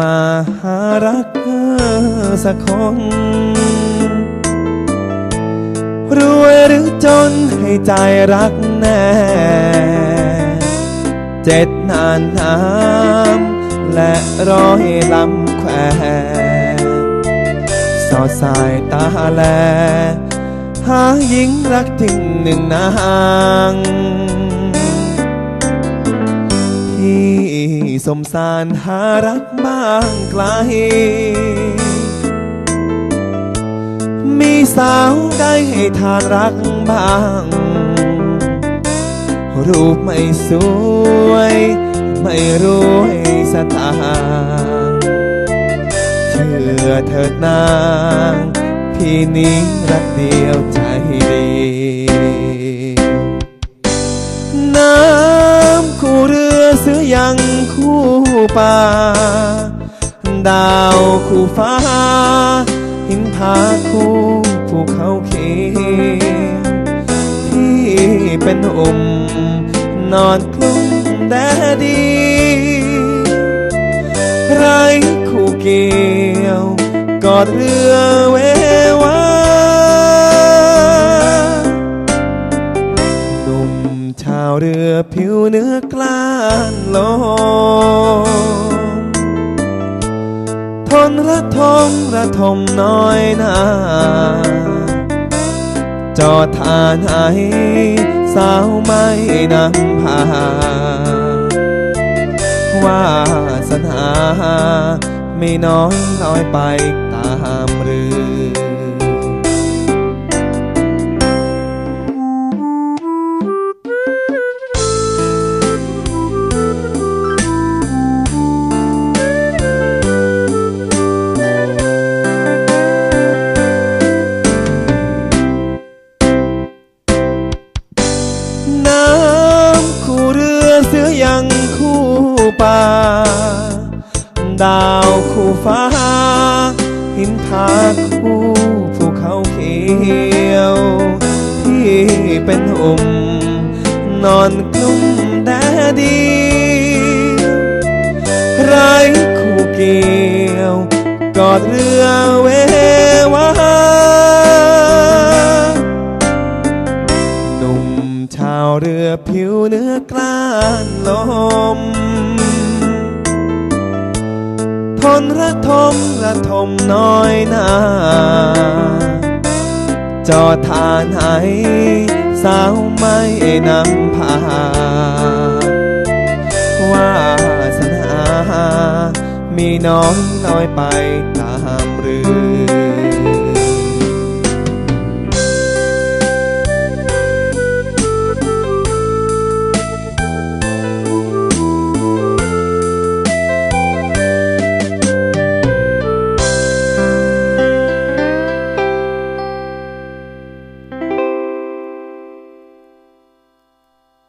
มาหารักเธอสักคน รวยหรือจนให้ใจรักแน่ เจ็ดนานน้ำและร้อยลำแควสอดสายตาแล หาหญิงรักจริงหนึ่งนาง สมสารหารักบ้างไกล มีสาวได้ให้ทางรักบ้าง รูปไม่สวย ไม่รวยสตางเชื่อเถิดนาง พี่นี้รักเดียวใจดี ยังคู่ป่า ดาวคู่ฟ้า หินผาคู่ภูเขาเขียวที่เป็นอุ่มนอนกลุ้มแดดดี ไรคู่เกี่ยวกอดเรือเว ผิวเนื้อกล้านลมทนระทมระทมน้อยหนาจอทานไหสาวไม่นำพาว่าสนาไม่น้อยน้อยไปตามเรือ ดาวคู่ฟ้า หินผาคู่ภูเขาเขียวที่เป็นอุ่มนอนกลุ้มแดดดีไรคู่เกี่ยว กอดเรือเว นระทมระทมน้อยนาจอทานไหสาวไม่นำพาว่าสนา มีน้อยน้อยไป